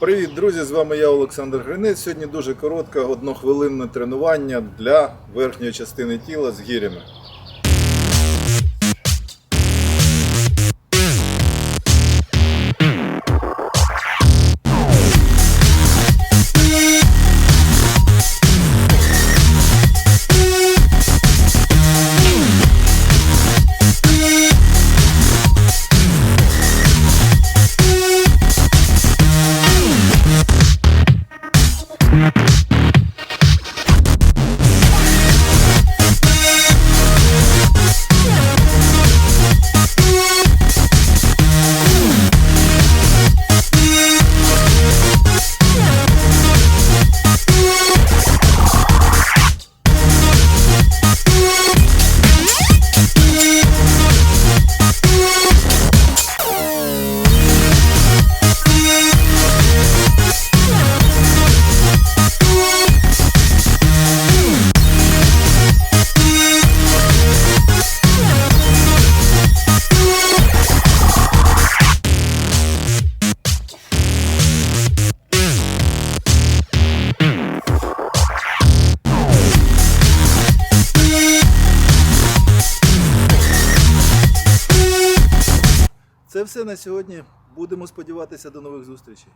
Привіт, друзі! З вами я, Олександр Гринець. Сьогодні дуже коротке однохвилинне тренування для верхньої частини тіла з гірями. Це все на сьогодні. Будемо сподіватися до нових зустрічей.